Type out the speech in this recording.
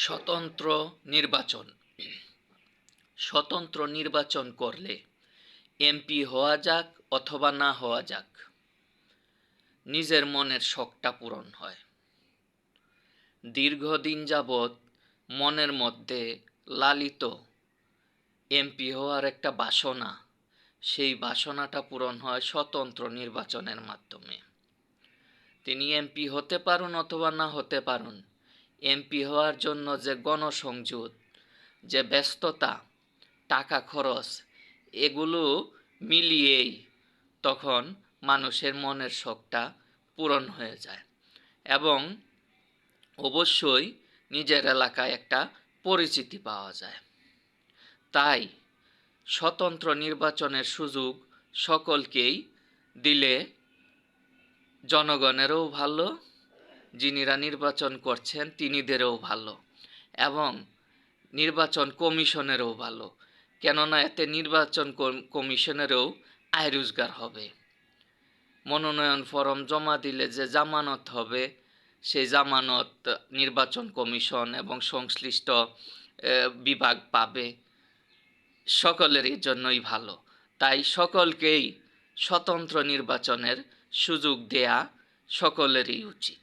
স্বতন্ত্র নির্বাচন। স্বতন্ত্র নির্বাচন করলে এমপি হওয়া যাক অথবা না হওয়া যাক, নিজের মনের শখটা পূরণ হয়। দীর্ঘদিন যাবৎ মনের মধ্যে লালিত এমপি হওয়ার একটা বাসনা, সেই বাসনাটা পূরণ হয় স্বতন্ত্র নির্বাচনের মাধ্যমে। তিনি এমপি হতে পারুন অথবা না হতে পারুন এমপি হওয়ার জন্য যে গণসংযোগ, যে ব্যস্ততা, টাকা খরচ, এগুলো মিলিয়েই তখন মানুষের মনের শখটা পূরণ হয়ে যায় এবং অবশ্যই নিজের এলাকায় একটা পরিচিতি পাওয়া যায়। তাই স্বতন্ত্র নির্বাচনের সুযোগ সকলকেই দিলে জনগণেরও ভালো যিনিরা নির্বাচন করছেন, তিনিদেরও ভালো এবং নির্বাচন কমিশনেরও ভালো। কেননা এতে নির্বাচন কমিশনেরও আয় রোজগার হবে। মনোনয়ন ফরম জমা দিলে যে জামানত হবে, সেই জামানত নির্বাচন কমিশন এবং সংশ্লিষ্ট বিভাগ পাবে। সকলেরই জন্যই ভালো। তাই সকলকেই স্বতন্ত্র নির্বাচনের সুযোগ দেয়া সকলেরই উচিত।